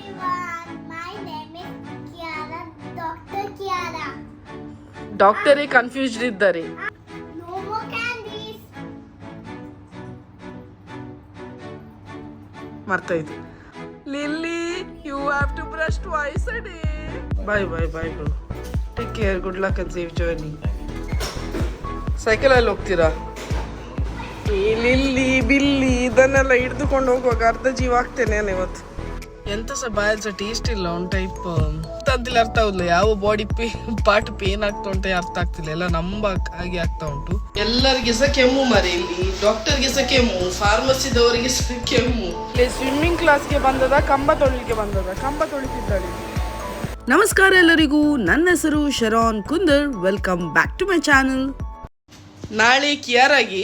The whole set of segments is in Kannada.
everyone. My name is Kiara, Dr. Kiara. ಡಾಕ್ಟರೇ ಕನ್ಫ್ಯೂಸ್ಡ್ ಇದ್ದಾರೆ No more candies. ಮರ್ತಾಯ್ತು Lily you have to brush twice a day bye bye bye bro take care good luck and safe journey ಸೈಕಲಲ್ಲಿ ಹೋಗ್ತೀರಾ ಈ ಲಿಲ್ಲಿ ಬಿಲ್ಲಿ ಇದನ್ನೆಲ್ಲ ಹಿಡಿದುಕೊಂಡು ಹೋಗುವಾಗ ಅರ್ಧ ಜೀವ ಆಗ್ತೇನೆ ನಾನು ಇವತ್ತು ಎಂತ ಸಹ ಬಾಯಲ್ಲಿ ಸಹ ಟೇಸ್ಟ್ ಇಲ್ಲ ಒಂದು ಟೈಪ್ ಅಂತಿಲ್ಲ ಅರ್ಥ ಆಗುದಿಲ್ಲ. ಯಾವ ಬಾಡಿ ಪೇ ಪಾರ್ಟ್ ಪೇನ್ ಆಗ್ತಾ ಉಂಟು ಅರ್ಥ ಆಗ್ತಿಲ್ಲ. ಎಲ್ಲ ನಂಬ ಹಾಗೆ ಆಗ್ತಾ ಉಂಟು. ಎಲ್ಲರಿಗೆ ಸಹ ಕೆಮ್ಮು ಮರಿ ಇಲ್ಲಿ. ಡಾಕ್ಟರ್ಗೆ ಸಹ ಕೆಮ್ಮು ಫಾರ್ಮಸಿದವರಿಗೆ ಸಹ ಕೆಮ್ಮು. ಸ್ವಿಮ್ಮಿಂಗ್ ಕ್ಲಾಸ್ಗೆ ಬಂದದ ಕಂಬ ತೊಳಿಲಿಕ್ಕೆ ಬಂದದ. ಕಂಬ ತೊಳಿತಿದ್ದಾಳೆ ನಮಸ್ಕಾರ ಎಲ್ಲರಿಗೂ. ನನ್ನ ಹೆಸರು Sharon Kundar. Welcome back to my channel ನಾಳೆ ಕಿಯಾರಾಗಿ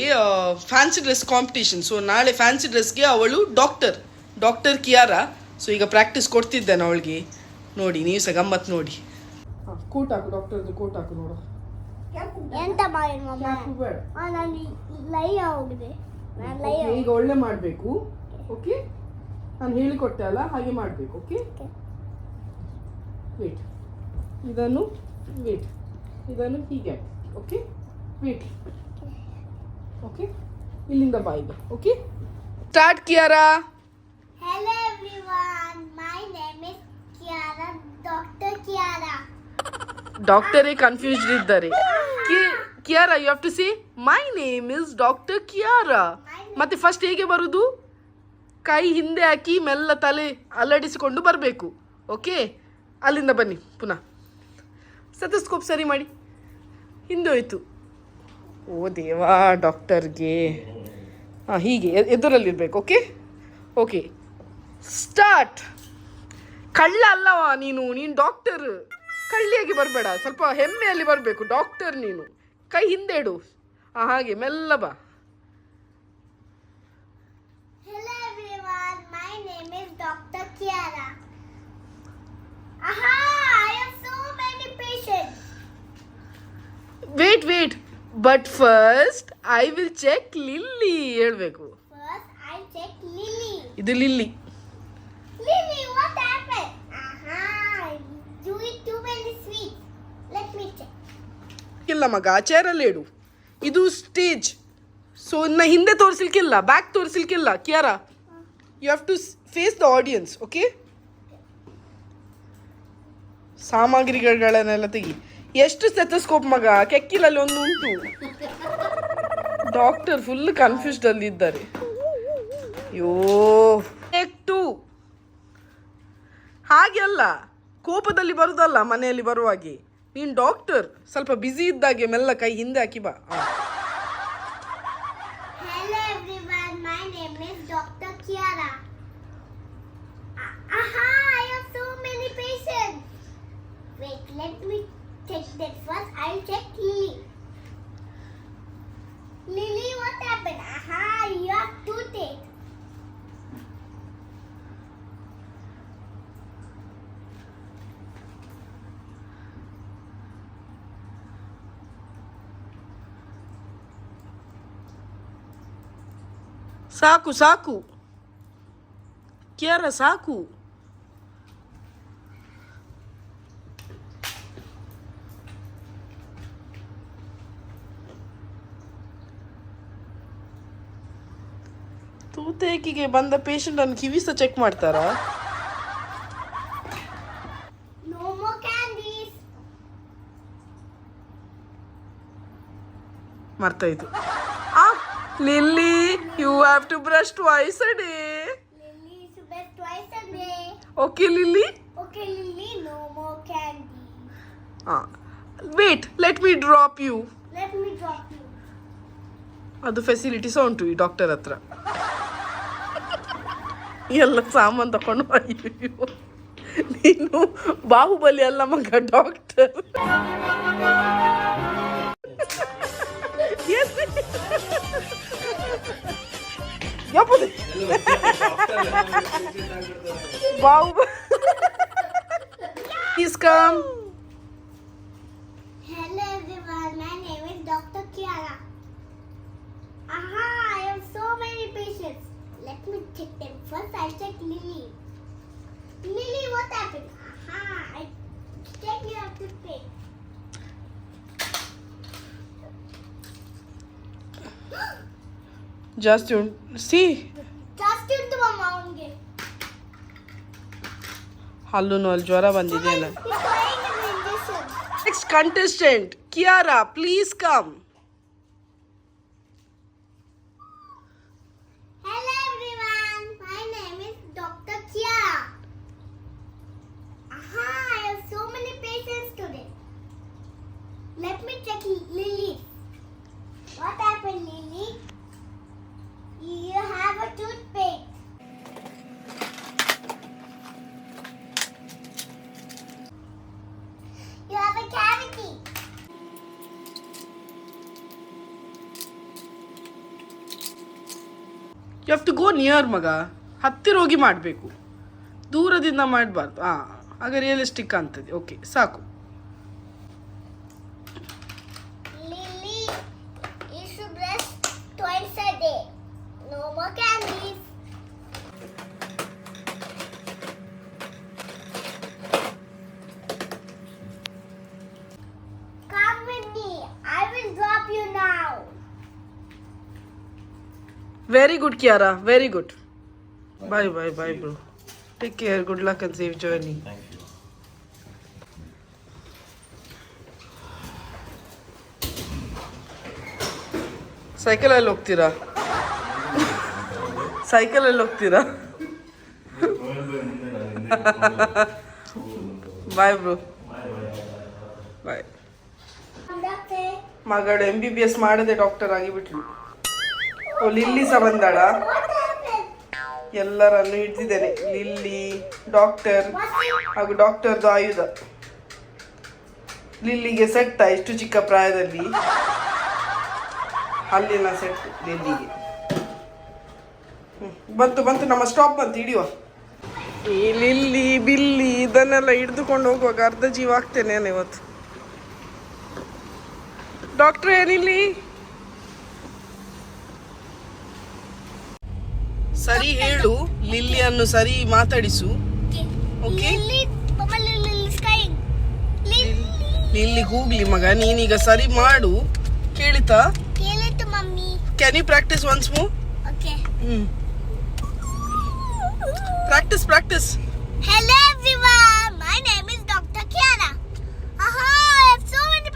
ಫ್ಯಾನ್ಸಿ ಡ್ರೆಸ್ ಕಾಂಪಿಟೇಷನ್ ಸೊ ನಾಳೆ ಫ್ಯಾನ್ಸಿ ಡ್ರೆಸ್ಗೆ ಅವಳು ಡಾಕ್ಟರ್ ಡಾಕ್ಟರ್ ಕಿಯಾರಾ. ಸೊ ಈಗ ಪ್ರಾಕ್ಟೀಸ್ ಕೊಡ್ತಿದ್ದೇನೆ ಅವಳಿಗೆ. ನೋಡಿ ನೀವು ಸಹ ಗಮ್ಮತ್ ನೋಡಿ. ಕೋಟ್ ಹಾಕು ಡಾಕ್ಟರ್ದು ಕೋಟ್ ಹಾಕು ನೋಡು. ಎಂತ ನಾನು ನಾನು ಈಗ ಒಳ್ಳೆ ಮಾಡಬೇಕು. ಓಕೆ ನಾನು ಹೇಳಿಕೊಟ್ಟೆ ಅಲ್ಲ ಹಾಗೆ ಮಾಡಬೇಕು ಓಕೆ ವೇಟ್ ಇದನ್ನು ವೇಟ್ ಇದನ್ನು ಹೀಗೆ ಓಕೆ ವೇಟ್ ಓಕೆ ಇಲ್ಲಿಂದ ಬಾಯಿಗೆ okay start Kiara Hello everyone. My name is Kiara, Dr. Kiara. ಡಾಕ್ಟರೇ ಕನ್ಫ್ಯೂಸ್ಡ್ ಇದ್ದಾರೆ. Kiara you have to see my name is doctor Kiara ಮತ್ತೆ ಫಸ್ಟ್ ಹೇಗೆ ಬರುದು? ಕೈ ಹಿಂದೆ ಹಾಕಿ ಮೆಲ್ಲ ತಲೆ ಅಲ್ಲಾಡಿಸಿಕೊಂಡು ಬರಬೇಕು. ಓಕೆ ಅಲ್ಲಿಂದ ಬನ್ನಿ ಪುನಃ. ಸೆತಸ್ಕೋಪ್ ಸರಿ ಮಾಡಿ. ಹಿಂದೆ ಹೋಯ್ತು ಓ ದೇವಾ ಡಾಕ್ಟರ್ಗೆ ಹಾಂ ಹೀಗೆ ಎದುರಲ್ಲಿರ್ಬೇಕು ಓಕೆ ಓಕೆ ಸ್ಟಾರ್ಟ್. ಕಳ್ಳ ಅಲ್ಲವ ನೀನು ನೀನು ಡಾಕ್ಟರ್ ಕಳ್ಳಿಯಾಗಿ ಬರಬೇಡ ಸ್ವಲ್ಪ ಹೆಮ್ಮೆಯಲ್ಲಿ ಬರಬೇಕು ಡಾಕ್ಟರ್ ನೀನು. ಕೈ ಹಿಂದೆ ಇಡು. ಹಾಗೆ ಮೆಲ್ಲ ಬಾ. Wait wait but first I will check Lily ಹೇಳ್ಬೇಕು. ಇದು Lily Lily, what happened? Aha! You eat too many sweets. Let me check. ಇಲ್ಲ ಮಗ ಚೇರಲ್ಲಿ ಇಡು ಇದು ಸ್ಟೇಜ್ ಸೊ ಇನ್ನ ಹಿಂದೆ ತೋರಿಸ್ಲಿಕ್ಕಿಲ್ಲ back ತೋರಿಸ್ಲಿಕ್ಕಿಲ್ಲ Kiara you have to face the audience okay ಸಾಮಗ್ರಿಗಳನ್ನೆಲ್ಲ ತೆಗಿ ಎಷ್ಟು ಸ್ಟೆಥೋಸ್ಕೋಪ್ ಮಗ ಕೆಕ್ಕಿಲಲ್ಲಿ ಒಂದು ಉಂಟು ಡಾಕ್ಟರ್ ಫುಲ್ ಕನ್ಫ್ಯೂಸ್ಡ್ ಅಲ್ಲಿ ಇದ್ದಾರೆ ಅಯ್ಯೋ ಟು ಹಾಗೆ ಅಲ್ಲ, ಕೋಪದಲ್ಲಿ ಬರುದಲ್ಲ ಮನೆಯಲ್ಲಿ ಬರುವಾಗಿ. ನೀನು ಡಾಕ್ಟರ್ ಸ್ವಲ್ಪ ಬ್ಯುಸಿ ಇದ್ದಾಗೆ ಮೆಲ್ಲ ಕೈ ಹಿಂದೆ ಹಾಕಿ ಬಾ ಆ. Hello everyone. My name is Dr. Kiara. A- Aha! I have so many patients. Wait, let me check that first. I'll check Lily. Lily, what happened? Aha! You have toothache. ಸಾಕು ಸಾಕು. ಕೇರ ಸಾಕು. ತೂತೇಕಿಗೆ ಬಂದ ಪೇಷಂಟ್ ಅನ್ನು ಕಿವಿಸ ಚೆಕ್ ಮಾಡ್ತಾರಾ. ಮರ್ತಾಯ್ತು. ಆ Lily. You have to brush twice a day Lily is best twice a day. Okay Lily Okay, Lily, no more candy. Wait let me drop you Let me drop you. ಅದು ಫೆಸಿಲಿಟಿ ಸಹ ಉಂಟು ಈ ಡಾಕ್ಟರ್ ಹತ್ರ ಎಲ್ಲ ಸಾಮಾನು ತಕೊಂಡು ಅಯ್ಯೋ ನೀನು ಬಾಹುಬಲಿ ಅಲ್ಲ ಮಗ ಡಾಕ್ಟರ್ చెప్పదు he's come. Hello everyone, my name is Dr. Kiara. Aha, I have so many patients. Let me check them. First I check Lily. Lily, what happened? Aha, I check your toothpaste. ಉಂಟು ಮಮ್ಮ ಅವನಿಗೆ ಹಲ್ಲು ಅಲ್ಲಿ ಜ್ವರ ಬಂದಿದೆಯಲ್ಲ He's trying an injection. Next contestant Kiara please come Hello everyone, my name is Dr. Kiara. Aha, I have so many patients today. Let me check Lily. What happened, Lily? You have a toothpick. You have a cavity. You have to go near ಮಗ. ಹತ್ತಿರ ಹೋಗಿ ಮಾಡಬೇಕು. ದೂರದಿಂದ ಮಾಡಬಾರ್ದು. ಹಾಂ ಆಗ ರಿಯಲಿಸ್ಟಿಕ್ ಆಗ್ತದೆ. ಓಕೆ ಸಾಕು Lily, you should brush twice a day. No more candies. Come with me. I will drop you now. Very good Kiara very good bye bye bye bro take care good luck and save journey ಸೈಕಲಲ್ಲಿ ಹೋಗ್ತೀರಾ? ಸೈಕಲಲ್ಲಿ ಹೋಗ್ತೀರಾ? ಬಾಯ್ ಬ್ರೋ ಬಾಯ್ Doctor, ಮಗಳು ಎಂ ಬಿ ಬಿ ಎಸ್ ಮಾಡದೆ ಡಾಕ್ಟರ್ ಆಗಿಬಿಟ್ಲು. ಓ, ಲಿಲ್ಲಿ ಸಹ ಬಂದಾಳ ಎಲ್ಲರನ್ನು ಹಿಡ್ದಿದ್ದೇನೆ ಲಿಲ್ಲಿ ಡಾಕ್ಟರ್? ಹಾಗೂ ಡಾಕ್ಟರ್ದು ಆಯುಧ. ಲಿಲ್ಲಿಗೆ ಸೆಟ್ ಇಷ್ಟು ಚಿಕ್ಕ ಪ್ರಾಯದಲ್ಲಿ? ಅಲ್ಲಿನ ಸೆಟ್ ಲಿಲ್ಲಿಗೆ. ಬಂತು ಬಂತು, ನಮ್ಮ ಸ್ಟಾಪ್ ಬಂತು, ಹಿಡಿಯುವ. ಈ ಲಿಲ್ಲಿ, ಬಿಲ್ಲಿ ಇದನ್ನೆಲ್ಲ ಹಿಡಿದುಕೊಂಡು ಹೋಗುವಾಗ ಅರ್ಧ ಜೀವ ಆಗ್ತೇನೆ ನಾನು ಇವತ್ತು. ಡಾಕ್ಟ್ರೇ ಏನಿಲ್ಲಿ? ಸರಿ ಹೇಳು ಲಿಲ್ಲಿ ಅನ್ನು ಸರಿ ಮಾತಾಡಿಸು. ಓಕೆ ಲಿಲ್ಲಿ ಹೋಗಲಿ ಮಗ ನೀನೀಗ ಸರಿ ಮಾಡು. ಕೇಳಿತಾ? Mummy. Can you practice once ಸ್ಮು ಹ್ ಪ್ರಾಕ್ಟಿಸ್ ಪ್ರ್ಯಾಕ್ಟೀಸ್ ಹಲೋ ವಿವ ಮೈ ಮೀನ್ಸ್ ಆಹಾ ಸೋ ಡೇ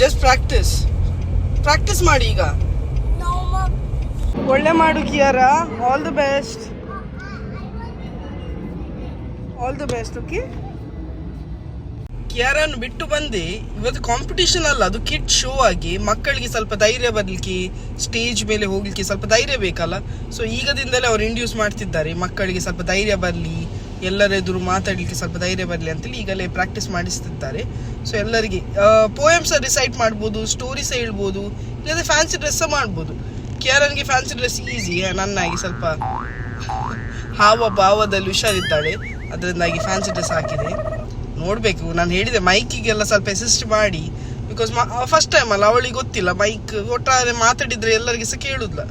ಜಸ್ಟ್ ಪ್ರಾಕ್ಟೀಸ್ ಪ್ರಾಕ್ಟೀಸ್ ಮಾಡಿ ಈಗ. ಒಳ್ಳೆ ಮಾಡು Kiara. All the best all the best okay ಕಿಯಾರನ್ನು ಬಿಟ್ಟು ಬಂದು ಇವತ್ತು ಕಾಂಪಿಟಿಷನ್ ಅಲ್ಲ ಅದು ಕಿಟ್ ಶೋ ಆಗಿ ಮಕ್ಕಳಿಗೆ ಸ್ವಲ್ಪ ಧೈರ್ಯ ಬರಲಿಕ್ಕೆ ಸ್ಟೇಜ್ ಮೇಲೆ ಹೋಗ್ಲಿಕ್ಕೆ ಸ್ವಲ್ಪ ಧೈರ್ಯ ಬೇಕಲ್ಲ? ಸೊ ಈಗದಿಂದಲೇ ಅವ್ರು ಇಂಡ್ಯೂಸ್ ಮಾಡ್ತಿದ್ದಾರೆ ಮಕ್ಕಳಿಗೆ ಸ್ವಲ್ಪ ಧೈರ್ಯ ಬರಲಿ ಎಲ್ಲರ ಎದುರು ಮಾತಾಡಲಿಕ್ಕೆ ಸ್ವಲ್ಪ ಧೈರ್ಯ ಬರಲಿ ಅಂತೇಳಿ ಈಗಲೇ ಪ್ರಾಕ್ಟೀಸ್ ಮಾಡಿಸ್ತಿದ್ದಾರೆ. ಸೊ ಎಲ್ಲರಿಗೆ ಪೋಯಮ್ಸ ರಿಸೈಟ್ ಮಾಡ್ಬೋದು ಸ್ಟೋರಿಸ ಹೇಳ್ಬೋದು ಇಲ್ಲದೆ ಫ್ಯಾನ್ಸಿ ಡ್ರೆಸ್ ಮಾಡ್ಬೋದು. ಕೇರನ್ಗೆ ಫ್ಯಾನ್ಸಿ ಡ್ರೆಸ್ ಈಸಿ ನನ್ನಾಗಿ ಸ್ವಲ್ಪ ಹಾವ ಭಾವದಲ್ಲಿ ಹುಷಾರಿದ್ದಾಳೆ. ಅದರಿಂದಾಗಿ ಫ್ಯಾನ್ಸಿ ಡ್ರೆಸ್ ಹಾಕಿದೆ. ನೋಡಬೇಕು, ನಾನು ಹೇಳಿದೆ, ಮೈಕಿಗೆಲ್ಲ ಸ್ವಲ್ಪ ಅಸಿಸ್ಟ್ ಮಾಡಿ. ಬಿಕಾಸ್ ಫಸ್ಟ್ ಟೈಮ್ ಅಲ್ಲ, ಅವಳಿಗೆ ಗೊತ್ತಿಲ್ಲ, ಮೈಕ್ ಒಟ್ಟಾರೆ ಮಾತಾಡಿದರೆ ಎಲ್ಲರಿಗೆ ಸಹ ಕೇಳುದಿಲ್ಲ.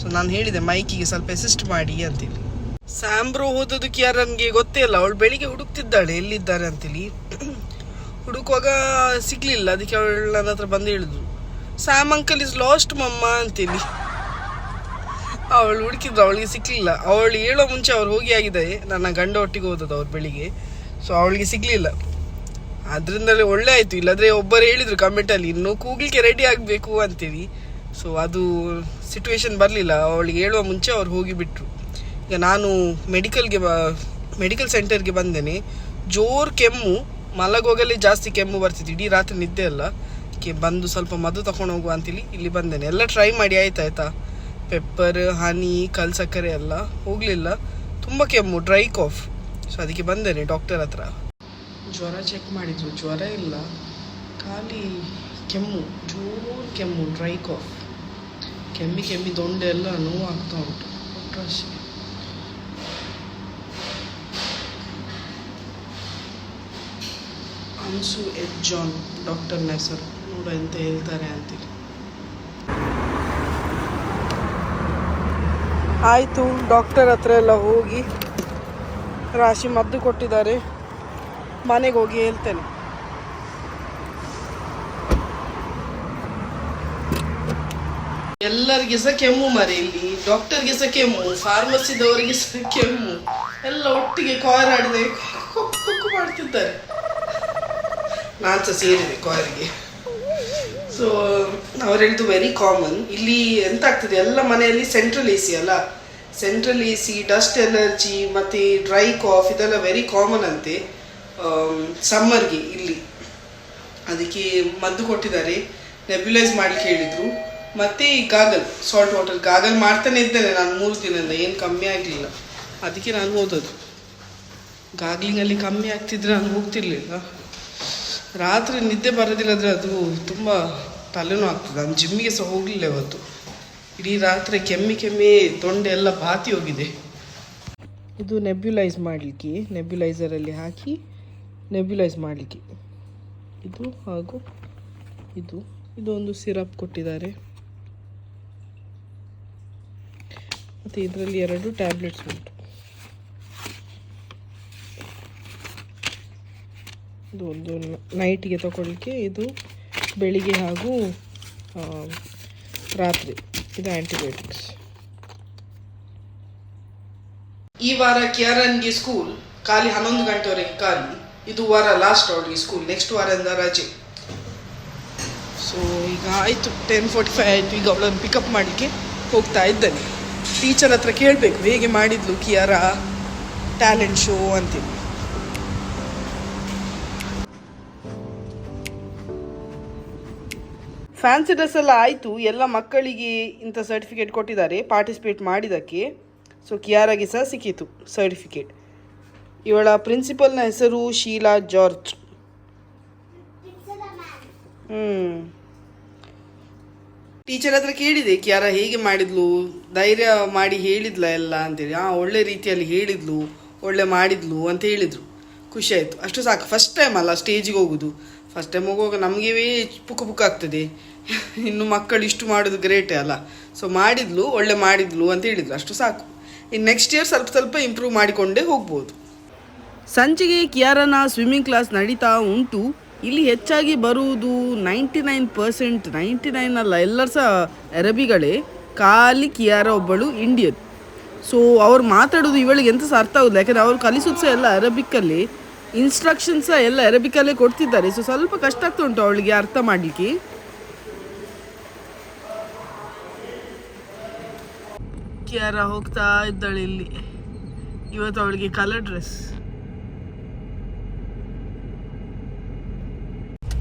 ಸೊ ನಾನು ಹೇಳಿದೆ, ಮೈಕಿಗೆ ಸ್ವಲ್ಪ ಅಸಿಸ್ಟ್ ಮಾಡಿ ಅಂತೇಳಿ. ಸ್ಯಾಂಬ್ರೋ ಯಾರು ನನಗೆ ಗೊತ್ತೇ ಇಲ್ಲ. ಅವಳು ಬೆಳಿಗ್ಗೆ ಹುಡುಕ್ತಿದ್ದಾಳೆ, ಎಲ್ಲಿದ್ದಾರೆ ಅಂತೇಳಿ. ಹುಡುಕುವಾಗ ಸಿಗ್ಲಿಲ್ಲ, ಅದಕ್ಕೆ ಅವಳು ನನ್ನ ಹತ್ರ ಬಂದು ಹೇಳಿದ್ರು ಸ್ಯಾಮ್ ಅಂಕಲ್ ಇಸ್ ಲಾಸ್ಟ್ ಮಮ್ಮ ಅಂತೇಳಿ. ಅವಳು ಹುಡುಕಿದ್ರು, ಅವಳಿಗೆ ಸಿಕ್ಲಿಲ್ಲ ಅವಳು ಹೇಳೋ ಮುಂಚೆ ಅವ್ರು ಹೋಗಿ ಆಗಿದೆ. ನನ್ನ ಗಂಡ ಒಟ್ಟಿಗೆ ಹೋದದ್ದು ಅವ್ರು ಬೆಳಿಗ್ಗೆ. ಸೊ ಅವಳಿಗೆ ಸಿಗ್ಲಿಲ್ಲ. ಅದರಿಂದಲೇ ಒಳ್ಳೆ ಆಯ್ತು. ಇಲ್ಲಾದ್ರೆ ಒಬ್ಬರು ಹೇಳಿದರು ಕಮೆಂಟಲ್ಲಿ ಇನ್ನು ಕೂಗ್ಲಿಕ್ಕೆ ರೆಡಿ ಆಗಬೇಕು ಅಂತೇಳಿ. ಸೊ ಅದು ಸಿಚುವೇಶನ್ ಬರಲಿಲ್ಲ. ಅವಳಿಗೆ ಹೇಳುವ ಮುಂಚೆ ಅವ್ರು ಹೋಗಿ ಬಿಟ್ರು ಈಗ ನಾನು ಮೆಡಿಕಲ್ಗೆ ಬ ಮೆಡಿಕಲ್ ಸೆಂಟರ್ಗೆ ಬಂದೇನೆ. ಜೋರು ಕೆಮ್ಮು, ಮಲಗೋಗಲೇ ಜಾಸ್ತಿ ಕೆಮ್ಮು ಬರ್ತಿತ್ತು. ಇಡೀ ರಾತ್ರಿ ನಿದ್ದೆ ಅಲ್ಲ. ಕೆ, ಬಂದು ಸ್ವಲ್ಪ ಮದ್ದು ತಗೊಂಡು ಹೋಗುವ ಅಂತೇಳಿ ಇಲ್ಲಿ ಬಂದೇನೆ. ಎಲ್ಲ ಟ್ರೈ ಮಾಡಿ ಆಯ್ತಾಯ್ತಾ ಪೆಪ್ಪರ್ ಹನಿ ಕಲ್ ಸಕ್ಕರೆ ಎಲ್ಲ ಹೋಗಲಿಲ್ಲ. ತುಂಬ ಕೆಮ್ಮು ಡ್ರೈ ಕಾಫ್ ಸೊ ಅದಕ್ಕೆ ಬಂದೇನೆ ಡಾಕ್ಟರ್ ಹತ್ರ. ಜ್ವರ ಚೆಕ್ ಮಾಡಿದ್ರು ಜ್ವರ ಇಲ್ಲ. ಖಾಲಿ ಕೆಮ್ಮು, ಜೋರು ಕೆಮ್ಮು ಡ್ರೈ ಕಾಫ್ ಕೆಮ್ಮಿ ಕೆಮ್ಮಿ ದೊಂಡೆ ಎಲ್ಲ ನೋವು ಆಗ್ತಾ ಉಂಟು ಅಷ್ಟೇ ಅನ್ಸು ಎಚ್ ಜಾನ್ ಡಾಕ್ಟರ್ ಹೆಸರು ನೋಡು ಎಂತ ಹೇಳ್ತಾರೆ ಅಂತೇಳಿ ಆಯಿತು ಡಾಕ್ಟರ್ ಹತ್ರ ಎಲ್ಲ ಹೋಗಿ ರಾಶಿ ಮದ್ದು ಕೊಟ್ಟಿದ್ದಾರೆ. ಮನೆಗೆ ಹೋಗಿ ಹೇಳ್ತೇನೆ. ಎಲ್ಲರಿಗೆ ಸಹ ಕೆಮ್ಮು ಮರಿ ಇಲ್ಲಿ. ಡಾಕ್ಟರ್ಗೆ ಸಹ ಕೆಮ್ಮು ಫಾರ್ಮಸಿದವರಿಗೆ ಸಹ ಕೆಮ್ಮು. ಎಲ್ಲ ಒಟ್ಟಿಗೆ ಕಾರ್ ಕೊಕ್ಕು ಮಾಡ್ತಿದ್ದಾರೆ. ನಾನು ಸಹ ಸೇರಿದೆ ಕಾರಿಗೆ ಸೊ ಅವ್ರು ಹೇಳಿದ್ದು ವೆರಿ ಕಾಮನ್ ಇಲ್ಲಿ ಎಂತ ಆಗ್ತದೆ? ಎಲ್ಲ ಮನೆಯಲ್ಲಿ ಸೆಂಟ್ರಲ್ ಎ ಸಿ ಅಲ್ಲ? Central A C dust allergy ಮತ್ತು ಡ್ರೈ ಕಾಫ್ ಇದೆಲ್ಲ ವೆರಿ ಕಾಮನ್ ಅಂತೆ. ಸಮ್ಮರ್ಗೆ ಇಲ್ಲಿ. ಅದಕ್ಕೆ ಮದ್ದು ಕೊಟ್ಟಿದ್ದಾರೆ. ನೆಬ್ಯುಲೈಸ್ ಮಾಡ್ಲಿಕ್ಕೆ ಹೇಳಿದ್ರು. ಮತ್ತೆ ಗಾಗಲ್ ಸಾಲ್ಟ್ ವಾಟರ್ ಗಾಗಲ್ ಮಾಡ್ತಾನೆ ಇದ್ದೇನೆ ನಾನು ಮೂರು ದಿನದಿಂದ. ಏನು ಕಮ್ಮಿ ಆಗಲಿಲ್ಲ. ಅದಕ್ಕೆ ನಾನು ಓದೋದು ಗಾಗ್ಲಿಂಗಲ್ಲಿ ಕಮ್ಮಿ ಆಗ್ತಿದ್ರೆ ನಾನು ಹೋಗ್ತಿರ್ಲಿಲ್ಲ. ರಾತ್ರಿ ನಿದ್ದೆ ಬರೋದಿಲ್ಲದ್ರೆ ಅದು ತುಂಬ ತಲೆನೂ ಆಗ್ತದೆ. ನಾನು ಜಿಮ್ಮಿಗೆ ಸಹ ಹೋಗಲಿಲ್ಲ ಇವತ್ತು. ಇಡೀ ರಾತ್ರಿ ಕೆಮ್ಮಿ ಕೆಮ್ಮಿ ತೊಂಡೆ ಎಲ್ಲ ಬಾತಿ ಹೋಗಿದೆ. ಇದು ನೆಬ್ಯುಲೈಸ್ ಮಾಡಲಿಕ್ಕೆ ನೆಬ್ಯುಲೈಸರಲ್ಲಿ ಹಾಕಿ ನೆಬ್ಯುಲೈಸ್ ಮಾಡಲಿಕ್ಕೆ. ಇದು ಹಾಗೂ ಇದು, ಇದೊಂದು ಸಿರಪ್ ಕೊಟ್ಟಿದ್ದಾರೆ. ಮತ್ತು ಇದರಲ್ಲಿ ಎರಡು ಟ್ಯಾಬ್ಲೆಟ್ಸ್ ಉಂಟು. ಇದು ಒಂದು ನೈಟಿಗೆ ತಗೊಳ್ಳಿಕ್ಕೆ ಇದು ಬೆಳಿಗ್ಗೆ ಹಾಗೂ ರಾತ್ರಿ ಇದು ಆ್ಯಂಟಿಬಯೋಟಿಕ್ಸ್ ಈ ವಾರ ಕೆಆರ್ಎನ್ಗೆ ಸ್ಕೂಲ್ ಖಾಲಿ ಹನ್ನೊಂದು ಗಂಟೆವರೆಗೆ ಖಾಲಿ. ಇದು ವಾರ ಲಾಸ್ಟ್ ಅವಳಿಗೆ ಸ್ಕೂಲ್ ನೆಕ್ಸ್ಟ್ ವಾರದಿಂದ ರಜೆ. ಸೊ ಈಗ ಆಯಿತು ಟೆನ್ ಫೋರ್ಟಿ ಫೈವ್ ಆಯಿತು, ಈಗ ಅವಳನ್ನು ಪಿಕಪ್ ಮಾಡಲಿಕ್ಕೆ ಹೋಗ್ತಾ ಇದ್ದಾನೆ. ಟೀಚರ್ ಹತ್ರ ಕೇಳಬೇಕು, ಹೇಗೆ ಮಾಡಿದ್ಲು ಕಿಯಾರ ಟ್ಯಾಲೆಂಟ್ ಶೋ ಅಂತೇಳಿ ಫ್ಯಾನ್ಸಿ ಡ್ರೆಸ್ ಎಲ್ಲ ಆಯಿತು. ಎಲ್ಲ ಮಕ್ಕಳಿಗೆ ಇಂಥ ಸರ್ಟಿಫಿಕೇಟ್ ಕೊಟ್ಟಿದ್ದಾರೆ. ಪಾರ್ಟಿಸಿಪೇಟ್ ಮಾಡಿದ್ದಕ್ಕೆ. ಸೊ ಕಿಯಾರಾಗೆ ಸಹ ಸಿಕ್ಕಿತು ಸರ್ಟಿಫಿಕೇಟ್ ಇವಳ ಪ್ರಿನ್ಸಿಪಲ್ನ ಹೆಸರು ಶೀಲಾ ಜಾರ್ಜ್. ಹ್ಞೂ ಟೀಚರ್ ಹತ್ರ ಕೇಳಿದೆ ಕಿಯಾರ ಹೇಗೆ ಮಾಡಿದ್ಲು? ಧೈರ್ಯ ಮಾಡಿ ಹೇಳಿದ್ಲ ಎಲ್ಲ? ಅಂತೇಳಿ. ಹಾಂ ಒಳ್ಳೆ ರೀತಿಯಲ್ಲಿ ಹೇಳಿದ್ಲು, ಒಳ್ಳೆ ಮಾಡಿದ್ಲು, ಅಂತ ಹೇಳಿದರು. ಖುಷಿ ಆಯಿತು. ಅಷ್ಟು ಸಾಕು. ಫಸ್ಟ್ ಟೈಮ್ ಅಲ್ಲ ಸ್ಟೇಜಿಗೆ ಹೋಗೋದು. ಫಸ್ಟ್ ಟೈಮ್ ಹೋಗುವಾಗ ನಮಗೆ ಪುಕ್ಕ ಪುಕ್ಕ ಆಗ್ತದೆ. ಇನ್ನು ಮಕ್ಕಳು ಇಷ್ಟು ಮಾಡೋದು ಗ್ರೇಟೇ ಅಲ್ಲ. ಸೊ ಮಾಡಿದ್ಲು, ಒಳ್ಳೆ ಮಾಡಿದ್ಲು ಅಂತ ಹೇಳಿದ್ರು. ಅಷ್ಟು ಸಾಕು. ಇನ್ನು ನೆಕ್ಸ್ಟ್ ಇಯರ್ ಸ್ವಲ್ಪ ಸ್ವಲ್ಪ ಇಂಪ್ರೂವ್ ಮಾಡಿಕೊಂಡೇ ಹೋಗ್ಬೋದು. ಸಂಜೆಗೆ ಕಿಯಾರನ ಸ್ವಿಮ್ಮಿಂಗ್ ಕ್ಲಾಸ್ ನಡೀತಾ ಉಂಟು. ಇಲ್ಲಿ ಹೆಚ್ಚಾಗಿ ಬರುವುದು ninety nine percent ninety nine ಅಲ್ಲ ಎಲ್ಲರೂ ಸಹ ಅರಬಿಗಳೇ. ಖಾಲಿ ಕಿಯಾರ ಒಬ್ಬಳು ಇಂಡಿಯನ್ ಸೊ ಅವ್ರು ಮಾತಾಡೋದು ಇವಳಿಗೆ ಎಂತ ಸಹ ಅರ್ಥ ಆಗುದಿಲ್ಲ. ಯಾಕಂದರೆ ಅವ್ರು ಕಲಿಸೋದು ಸಹ ಎಲ್ಲ ಅರಬಿಕ್ಕಲ್ಲಿ ಇನ್ಸ್ಟ್ರಕ್ಷನ್ಸ್ ಸಹ ಎಲ್ಲ ಅರಬಿಕಲ್ಲೇ ಕೊಡ್ತಿದ್ದಾರೆ. ಸೊ ಸ್ವಲ್ಪ ಕಷ್ಟ ಆಗ್ತಾ ಉಂಟು ಅವಳಿಗೆ ಅರ್ಥ ಮಾಡಲಿಕ್ಕೆ. ಕ್ಯಾರ ಹೋಗ್ತಾ ಇದ್ದಾಳೆ ಇಲ್ಲಿ. ಇವತ್ತು ಅವಳಿಗೆ ಕಲರ್ ಡ್ರೆಸ್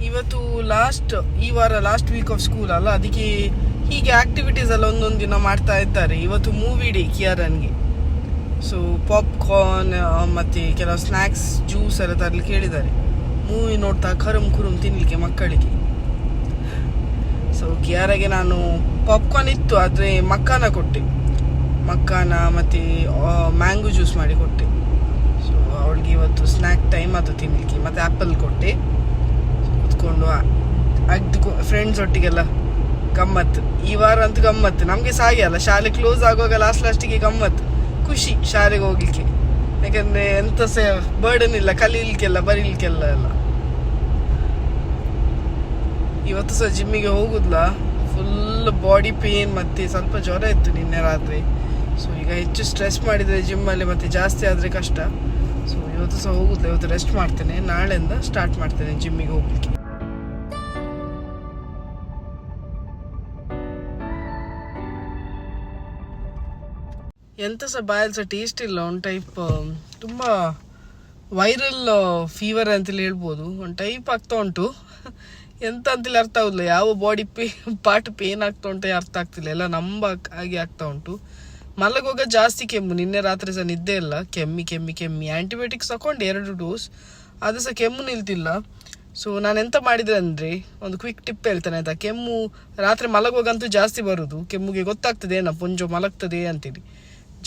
ಇವತ್ತು ಲಾಸ್ಟ್ ಈ ವಾರ ಲಾಸ್ಟ್ ವೀಕ್ ಆಫ್ ಸ್ಕೂಲ್ ಅಲ್ಲ? ಅದಕ್ಕೆ ಹೀಗೆ ಆಕ್ಟಿವಿಟೀಸ್ ಎಲ್ಲ ಒಂದೊಂದು ದಿನ ಮಾಡ್ತಾ ಇದ್ದಾರೆ. ಇವತ್ತು ಮೂವಿ ಡೇ ಕಿಯಾರನ್ಗೆ. ಸೊ ಪಾಪ್ಕಾರ್ನ್ ಮತ್ತು ಕೆಲವು ಸ್ನ್ಯಾಕ್ಸ್ ಜ್ಯೂಸ್ ಎಲ್ಲ ತರಲಿಕ್ಕೆ ಹೇಳಿದ್ದಾರೆ. ಮೂವಿ ನೋಡ್ತಾ ಕರುಮ್ ಕುರುಮ್ ತಿನ್ನಲಿಕ್ಕೆ ಮಕ್ಕಳಿಗೆ. ಸೊ ಕಿಯಾರಾಗೆ ನಾನು ಪಾಪ್ಕಾರ್ನ್ ಇತ್ತು, ಆದರೆ ಮಕ್ಕಾನ ಕೊಟ್ಟೆ. ಮಕ್ಕಾನ ಮತ್ತು ಮ್ಯಾಂಗೋ ಜ್ಯೂಸ್ ಮಾಡಿ ಕೊಟ್ಟೆ. ಸೊ ಅವಳಿಗೆ ಇವತ್ತು ಸ್ನ್ಯಾಕ್ ಟೈಮ್ ಅದು ತಿನ್ನಲಿಕ್ಕೆ ಮತ್ತು ಆ್ಯಪಲ್ ಕೊಟ್ಟೆ. ಕುತ್ಕೊಂಡು ಅಗ್ದು ಫ್ರೆಂಡ್ಸ್ ಒಟ್ಟಿಗೆಲ್ಲ ಗಮ್ಮತ್ತು. ಈ ವಾರ ಅಂತೂ ಗಮ್ಮತ್ತು. ನಮಗೆ ಸಾಗೆ ಅಲ್ಲ, ಶಾಲೆ ಕ್ಲೋಸ್ ಆಗುವಾಗ ಲಾಸ್ಟ್ ಲಾಸ್ಟಿಗೆ ಗಮ್ಮತ್ತು. ಖುಷಿ ಶಾಲೆಗೆ ಹೋಗ್ಲಿಕ್ಕೆ. ಯಾಕಂದರೆ ಎಂತ ಸಹ ಬರ್ಡನ್ ಇಲ್ಲ, ಕಲೀಲಿಕ್ಕೆಲ್ಲ, ಬರೀಲಿಕ್ಕೆಲ್ಲ ಎಲ್ಲ. ಇವತ್ತು ಸಹ ಜಿಮ್ಮಿಗೆ ಹೋಗುದಿಲ್ಲ ಫುಲ್ ಬಾಡಿ ಪೇನ್ ಮತ್ತು ಸ್ವಲ್ಪ ಜ್ವರ ಇತ್ತು ನಿನ್ನೆ ರಾತ್ರಿ. ಸೊ ಈಗ ಹೆಚ್ಚು ಸ್ಟ್ರೆಸ್ ಮಾಡಿದರೆ ಜಿಮ್ಮಲ್ಲಿ ಮತ್ತೆ ಜಾಸ್ತಿ ಆದರೆ ಕಷ್ಟ. ಸೊ ಇವತ್ತು ಸಹ ಹೋಗುದಿಲ್ಲ ಇವತ್ತು ರೆಸ್ಟ್ ಮಾಡ್ತೇನೆ. ನಾಳೆಯಿಂದ ಸ್ಟಾರ್ಟ್ ಮಾಡ್ತೇನೆ ಜಿಮ್ಮಿಗೆ ಹೋಗ್ಲಿಕ್ಕೆ. ಎಂತ ಸಹ ಬಾಯಲ್ಲಿ ಸಹ ಟೇಸ್ಟ್ ಇಲ್ಲ, ಒಂದು ಟೈಪ್ ತುಂಬ ವೈರಲ್ ಫೀವರ್ ಅಂತೇಳಿ ಹೇಳ್ಬೋದು. ಒಂದು ಟೈಪ್ ಆಗ್ತಾ ಉಂಟು. ಎಂತ ಅಂತೇಳಿ ಅರ್ಥ ಆಗುದಿಲ್ಲ. ಯಾವ ಬಾಡಿ ಪೇ ಪಾರ್ಟ್ ಪೇನ್ ಆಗ್ತಾ ಉಂಟು ಅರ್ಥ ಆಗ್ತಿಲ್ಲ. ಎಲ್ಲ ನಂಬ ಹಾಗೆ ಆಗ್ತಾ ಉಂಟು. ಮಲಗುವಾಗ ಜಾಸ್ತಿ ಕೆಮ್ಮು. ನಿನ್ನೆ ರಾತ್ರಿ ಸಹ ನಿದ್ದೆ ಇಲ್ಲ. ಕೆಮ್ಮಿ ಕೆಮ್ಮಿ ಕೆಮ್ಮಿ. ಆ್ಯಂಟಿಬಯೋಟಿಕ್ಸ್ ತಗೊಂಡು ಎರಡು ಡೋಸ್ ಅದು ಸಹ ಕೆಮ್ಮು ನಿಲ್ತಿಲ್ಲ. ಸೊ ನಾನು ಎಂತ ಮಾಡಿದೆ ಅಂದರೆ, ಒಂದು ಕ್ವಿಕ್ ಟಿಪ್ ಹೇಳ್ತೇನೆ, ಆಯ್ತಾ? ಕೆಮ್ಮು, ರಾತ್ರಿ ಮಲಗುವಾಗಂತೂ ಜಾಸ್ತಿ ಬರೋದು. ಕೆಮ್ಮಿಗೆ ಗೊತ್ತಾಗ್ತದೆ ಏನೋ ಪುಂಜು ಮಲಗ್ತದೆ ಅಂತೇಳಿ.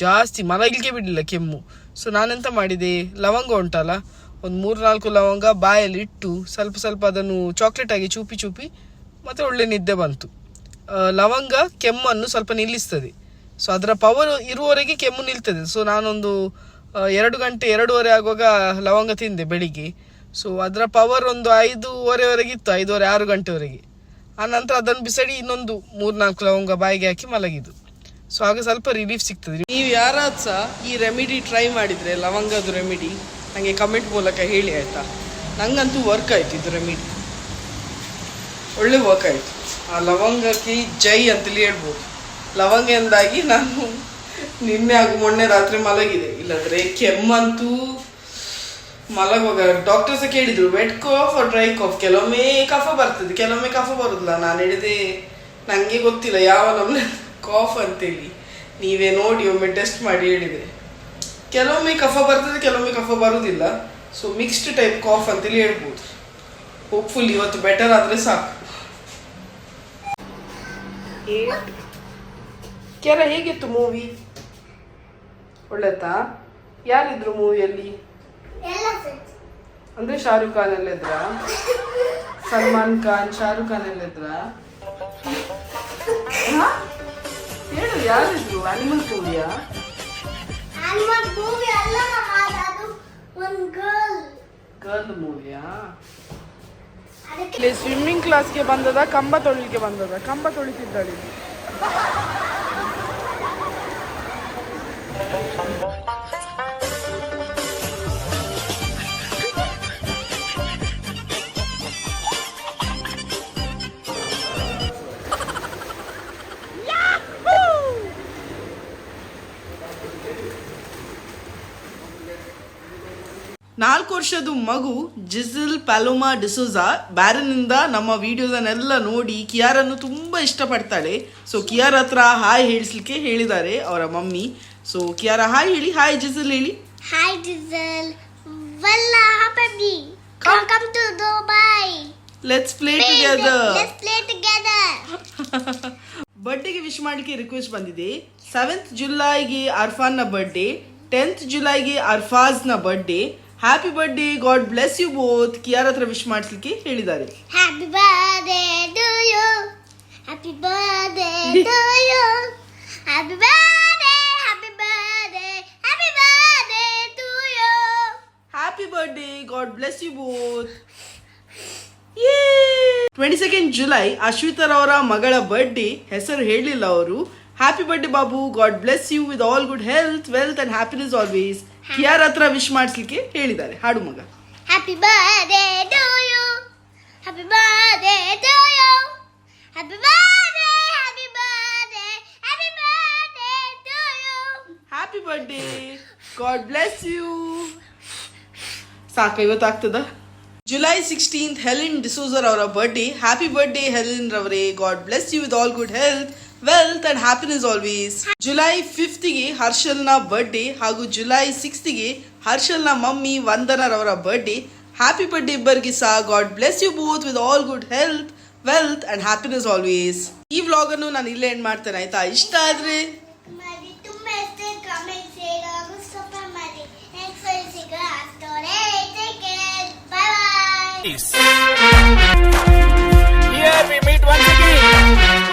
ಜಾಸ್ತಿ ಮಲಗಲಿಕ್ಕೆ ಬಿಡಲಿಲ್ಲ ಕೆಮ್ಮು. ಸೊ ನಾನೆಂತ ಮಾಡಿದೆ? ಲವಂಗ ಉಂಟಲ್ಲ? ಒಂದು ಮೂರು ನಾಲ್ಕು ಲವಂಗ ಬಾಯಲ್ಲಿ ಇಟ್ಟು ಸ್ವಲ್ಪ ಸ್ವಲ್ಪ ಅದನ್ನು ಚಾಕ್ಲೇಟ್ ಆಗಿ ಚೂಪಿ ಚೂಪಿ ಮತ್ತು ಒಳ್ಳೆ ನಿದ್ದೆ ಬಂತು. ಲವಂಗ ಕೆಮ್ಮನ್ನು ಸ್ವಲ್ಪ ನಿಲ್ಲಿಸ್ತದೆ. ಸೊ ಅದರ ಪವರ್ ಇರುವವರೆಗೆ ಕೆಮ್ಮು ನಿಲ್ತದೆ. ಸೊ ನಾನೊಂದು ಎರಡು ಗಂಟೆ, ಎರಡೂವರೆ ಆಗುವಾಗ ಲವಂಗ ತಿಂದೆ ಬೆಳಿಗ್ಗೆ. ಸೊ ಅದರ ಪವರ್ ಒಂದು ಐದೂವರೆವರೆಗೆ ಇತ್ತು, ಐದೂವರೆ, ಆರು ಗಂಟೆವರೆಗೆ. ಆನಂತರ ನಂತರ ಅದನ್ನು ಬಿಸಾಡಿ ಇನ್ನೊಂದು ಮೂರು ನಾಲ್ಕು ಲವಂಗ ಬಾಯಿಗೆ ಹಾಕಿ ಮಲಗಿದ್ದು. ಸೊ ಆಗ ಸ್ವಲ್ಪ ರಿಲೀಫ್ ಸಿಗ್ತದೆ. ನೀವು ಯಾರಾದ್ರು ಸಹ ಈ ರೆಮಿಡಿ ಟ್ರೈ ಮಾಡಿದರೆ ಲವಂಗದ ರೆಮಿಡಿ ನನಗೆ ಕಮೆಂಟ್ ಮೂಲಕ ಹೇಳಿ ಆಯಿತಾ? ನಂಗಂತೂ ವರ್ಕ್ ಆಯ್ತು ಇದು ರೆಮಿಡಿ ಒಳ್ಳೆ ವರ್ಕ್ ಆಯ್ತು. ಆ ಲವಂಗಕ್ಕೆ ಜೈ ಅಂತಲೇ ಹೇಳ್ಬೋದು. ಲವಂಗ ಎಂದಾಗಿ ನಾನು ನಿನ್ನೆ ಹಾಗೂ ಮೊನ್ನೆ ರಾತ್ರಿ ಮಲಗಿದೆ. ಇಲ್ಲದ್ರೆ ಕೆಮ್ಮಂತೂ ಮಲಗುವಾಗ ಡಾಕ್ಟರ್ಸ್ ಕೇಳಿದ್ರು ವೆಟ್ ಕಾಫ್ ಡ್ರೈ ಕಾಫ್ ಕೆಲವೊಮ್ಮೆ ಕಫ ಬರ್ತದೆ, ಕೆಲವೊಮ್ಮೆ ಕಫ ಬರುದಿಲ್ಲ. ನಾನು ಹೇಳಿದೆ ನನಗೆ ಗೊತ್ತಿಲ್ಲ ಯಾವ ನಮ್ಮನೆ ಕಾಫ್ ಅಂತೇಳಿ ನೀವೇ ನೋಡಿ ಒಮ್ಮೆ ಟೆಸ್ಟ್ ಮಾಡಿ ಹೇಳಿದ್ರೆ. ಕೆಲವೊಮ್ಮೆ ಕಫ ಬರ್ತದೆ, ಕೆಲವೊಮ್ಮೆ ಕಫ ಬರುವುದಿಲ್ಲ ಸೊ ಮಿಕ್ಸ್ಡ್ ಟೈಪ್ ಕಾಫ್ ಅಂತೇಳಿ ಹೇಳ್ಬೋದು. ಹೋಪ್ಫುಲ್ ಇವತ್ತು ಬೆಟರ್ ಆದರೆ ಸಾಕು. ಕೆರ ಹೇಗಿತ್ತು ಮೂವಿ ಒಳ್ಳೆತಾ ಯಾರಿದ್ರು ಮೂವಿಯಲ್ಲಿ ಅಂದ್ರೆ ಶಾರುಖ್ ಖಾನ್ ಎಲ್ಲ ಇದ್ರ ಸಲ್ಮಾನ್ ಖಾನ್, ಶಾರುಖ್ ಖಾನ್ ಎಲ್ಲ ಇದ್ರ ಹೇಳು ಯಾರಿದ್ರು ಅನಿಮಲ್ ಮೂವಿಯಾ ಅನಿಮಲ್ ಮೂವಿ ಅಲ್ಲ ಅದು ಒಂದು ಗರ್ಲ್ ಗರ್ಲ್ ಮೂವಿಯಾ ಅದಕ್ಕೆ ಇಲ್ಲಿ ಸ್ವಿಮ್ಮಿಂಗ್ ಕ್ಲಾಸ್ಗೆ ಬಂದದ ಕಂಬ ತೊಳಿಲಿಕ್ಕೆ ಬಂದದ. ಕಂಬ ತೊಳಿತಿದ್ದಾಳೆ ನಾಲ್ಕು ವರ್ಷದ ಮಗು ಜಿಸಿಲ್ ಪ್ಯಾಲೋಮಾ ಡಿಸೋಜಾ ಬ್ಯಾರನಿಂದ ನಮ್ಮ ವಿಡಿಯೋದನ್ನೆಲ್ಲ ನೋಡಿ ಕಿಯಾರನ್ನು ತುಂಬ ಇಷ್ಟಪಡ್ತಾಳೆ. ಸೊ ಕಿಯಾರ್ ಹತ್ರ ಹಾಯ್ ಹೇಳಿಸ್ಲಿಕ್ಕೆ ಹೇಳಿದ್ದಾರೆ ಅವರ ಮಮ್ಮಿ. ಸೊ ಕಿಯಾರ ಹಾಯ್ ಹೇಳಿ. ಹಾಯ್ ಜಿಸಲ್ ಹೇಳಿ. Hi Jisal. Come to Dubai. Let's play together let's. ಬರ್ಡೇಗೆ wish ಮಾಡಲಿಕ್ಕೆ ರಿಕ್ವೆಸ್ಟ್ ಬಂದಿದೆ. ಸೆವೆಂತ್ ಜುಲೈಗೆ ಅರ್ಫಾನ್ನ ಬರ್ಡೇ ಟೆಂತ್ ಜುಲೈಗೆ ಅರ್ಫಾಜ್ನ birthday happy birthday God bless you both Kiara ಹತ್ರ ವಿಶ್ ಮಾಡಿಸ್ಲಿಕ್ಕೆ ಹೇಳಿದ್ದಾರೆ Happy birthday to you. Happy birthday to you. Happy birthday. Happy birthday. Happy birthday to you. Happy birthday God bless you both twenty second July ಅಶ್ವಿತರ್ ಅವರ ಮಗಳ ಬರ್ಡೇ ಹೆಸರು ಹೇಳಲಿಲ್ಲ ಅವರು happy birthday Babu God bless you with all good health wealth and happiness always ಕಿಯಾರ್ ಹತ್ರ ವಿಶ್ ಮಾಡಿಸ್ಲಿಕ್ಕೆ ಹೇಳಿದ್ದಾರೆ? ಹಾಡು ಮಗ. Happy birthday to you happy to you happy. Happy. Happy to you. Happy birthday God bless you ಸಾಕ ಇವತ್ತು ಆಗ್ತದ? ಜುಲೈ ಸಿಕ್ಸ್ಟೀನ್ತ್ ಹೆಲಿನ್ ಡಿಸೋಜರ್ ಅವರ birthday happy birthday Helen ರವರೇ. God bless you with all good health wealth and happiness always July ಫಿಫ್ತ್ಗೆ ಹರ್ಷಲ್ನ ಬರ್ಡೇ ಹಾಗೂ ಜುಲೈ ಸಿಕ್ಸ್ತ್ಗೆ ಹರ್ಷಲ್ನ ಮಮ್ಮಿ ವಂದನರವರ ಬರ್ಡೇ ಹ್ಯಾಪಿ ಬರ್ಡೇ ಇಬ್ಬರಿಗೆ ಸಹ. God bless you both with all good health wealth and happiness always ಈ ವ್ಲಾಗ್ ಅನ್ನು ನಾನು ಇಲ್ಲೇ ಎಂಡ್ ಮಾಡ್ತೇನೆ ಆಯ್ತಾ? ಇಷ್ಟ ಆದ್ರೆ? Peace. Here we meet once again.